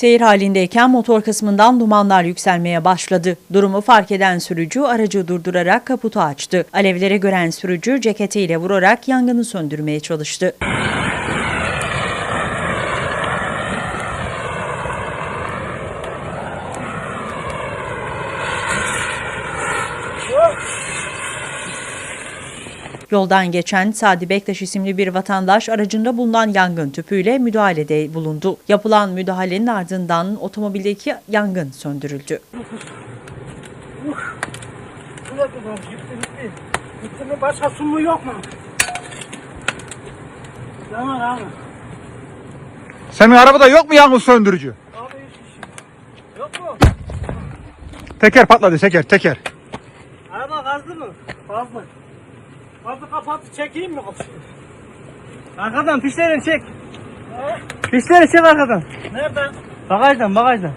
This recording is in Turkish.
Seyir halindeyken motor kısmından dumanlar yükselmeye başladı. Durumu fark eden sürücü aracı durdurarak kaputu açtı. Alevlere gören sürücü ceketiyle vurarak yangını söndürmeye çalıştı. Yoldan geçen Sadi Bektaş isimli bir vatandaş aracında bulunan yangın tüpüyle müdahalede bulundu. Yapılan müdahalenin ardından otomobildeki yangın söndürüldü. Mi başka su mu yok mu? Abi. Senin arabada yok mu yangın söndürücü? Abi hiç işi. Yok mu? Teker patladı teker teker. Araba gazlı mı? Gazlı. Gazı kapat çekeyim mi kapıyı? Arkadan fişlerini çek. Fişleri çek arkadan. Nereden? Bagajdan bagajdan.